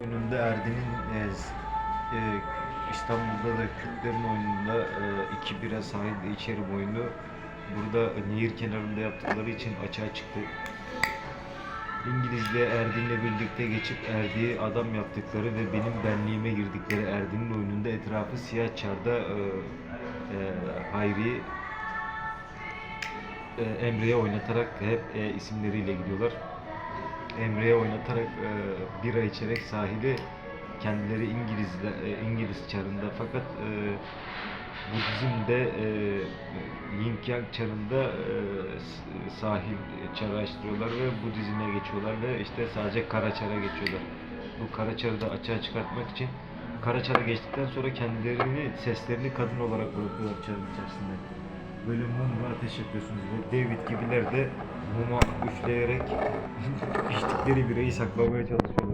Önünde Erdin'in e, e, İstanbul'da da Kürtlerin oyununda e, iki bira sahilde içerim oyunu burada nehir kenarında yaptıkları için açığa çıktı. İngiliz'de Erdin'le birlikte geçip Erdi'yi adam yaptıkları ve benim benliğime girdikleri Erdin'in oyununda etrafı siyah çarda e, e, Hayri e, Emre'ye oynatarak hep e, isimleriyle gidiyorlar. Emre'ye oynatarak e, bira içerek sahili kendileri İngiliz'de e, İngiliz çarında fakat e, Budizm'de e, Yin Yang çarında e, sahil çarı açtırıyorlar ve Budizm'e geçiyorlar ve işte sadece kara çara geçiyorlar. Bu kara çarı da açığa çıkartmak için kara çara geçtikten sonra kendilerini seslerini kadın olarak bırakıyorlar çarın içerisinde. Böyle mumla ateş yapıyorsunuz ve David gibiler de muma üfleyerek içtikleri birayı saklamaya çalışıyorlar.